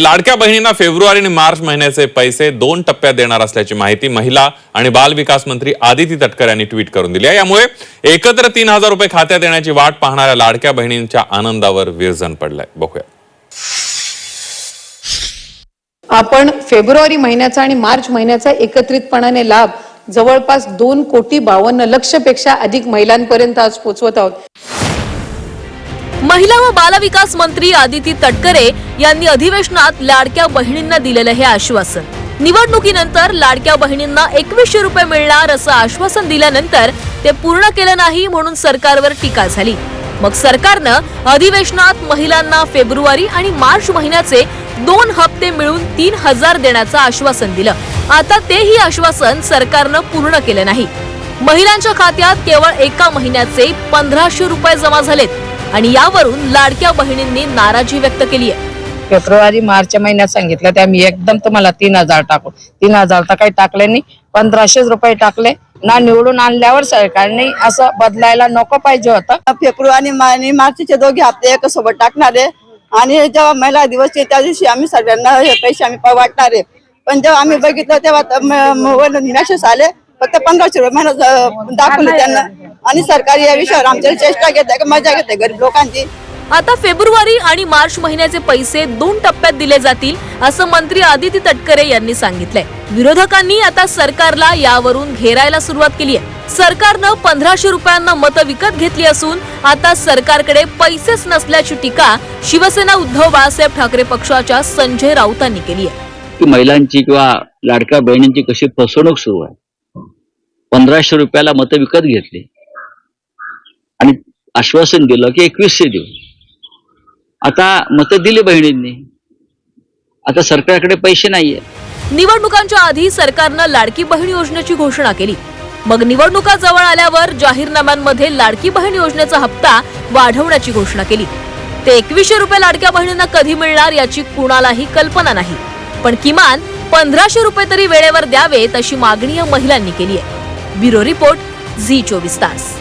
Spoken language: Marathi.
लाडक्या बहिणींना फेब्रुवारी आणि मार्च महिन्याचे पैसे दोन टप्प्यात देणार असल्याची माहिती महिला आणि बाल विकास मंत्री आदिती तटकर यांनी ट्विट करून दिली आहे. यामुळे एकत्र तीन हजार रुपये खात्यात येण्याची वाट पाहणाऱ्या लाडक्या बहिणींच्या आनंदावर विरजन पडलंय. बघूया. आपण फेब्रुवारी महिन्याचा आणि मार्च महिन्याचा एकत्रितपणाने लाभ जवळपास दोन कोटी बावन्न लक्षपेक्षा अधिक महिलांपर्यंत आज पोहोचवत आहोत. महिला व बालविकास मंत्री आदिती तटकरे यांनी अधिवेशनात लाडक्या बहिणींना दिलेलं हे आश्वासन. निवडणुकीनंतर लाडक्या बहिणींना एकवीसशे रुपये मिळणार असं आश्वासन दिल्यानंतर ते पूर्ण केलं नाही म्हणून सरकारवर टीका झाली. मग सरकारनं अधिवेशनात महिलांना फेब्रुवारी आणि मार्च महिन्याचे दोन हप्ते मिळून तीन हजार देण्याचं आश्वासन दिलं. आता तेही आश्वासन सरकारनं पूर्ण केलं नाही. महिलांच्या खात्यात केवळ एका महिन्याचे पंधराशे रुपये जमा झालेत. आणि यावरून लाडक्या बहिणींनी नाराजी व्यक्त केली आहे. फेब्रुवारी मार्च महिन्यात सांगितलं ते आम्ही एकदम तुम्हाला तीन हजार टाकू. तीन हजार तर काही टाकले नाही पंधराशेच रुपये टाकले. ना निवडून आणल्यावर सरकारने असं बदलायला नको पाहिजे होतं. फेब्रुवारी आणि मार्चचे दोघे हप्ते एकसोबत टाकणार आहे. आणि जेव्हा महिला दिवस आहे त्या दिवशी आम्ही सर्वांना हे पैसे आम्ही प- वाटणार आहे. पण जेव्हा आम्ही बघितलं तेव्हा त- म- म- वर निराशेच आले. फक्त पंधराशे रुपये महिना दाखवले त्यांना. आणि सरकार या विषयावर आमच्या चेष्टा घेते का मजा घेते गरीब लोकांची. आता फेब्रुवारी आणि मार्च महिन्याचे पैसे दोन टप्प्यात दिले जातील असं मंत्री आदिती तटकरे यांनी सांगितलंय. विरोधकांनी आता सरकारला यावरून घेरायला सुरुवात केली आहे सरकारनं पंधराशे रुपयांना मतं विकत घेतली असून आता सरकारकडे पैसेच नसल्याची टीका शिवसेना उद्धव बाळासाहेब ठाकरे पक्षाच्या संजय राऊतांनी केली आहे की महिलांची किंवा लाडक्या बहिणींची कशी फसवणूक सुरू आहे? पंधराशे रुपयाला मतं विकत घेतली. आश्वासन दिलं की एकवीसशे देऊ. आता मतं दिली बहिणींनी. आता सरकारकडे पैसे नाहीये. निवडणुकांच्या आधी सरकारनं लाडकी बहीण योजनेची घोषणा केली. मग निवडणुका जवळ आल्यावर जाहीरनाम्यांमध्ये लाडकी बहीण योजनेचा हप्ता वाढवण्याची घोषणा केली. ते एकवीसशे रुपये लाडक्या बहिणींना कधी मिळणार याची कुणालाही कल्पना नाही. पण किमान पंधराशे रुपये तरी वेळेवर द्यावे अशी मागणी या महिलांनी केली आहे ब्युरो रिपोर्ट झी चोवीस तास.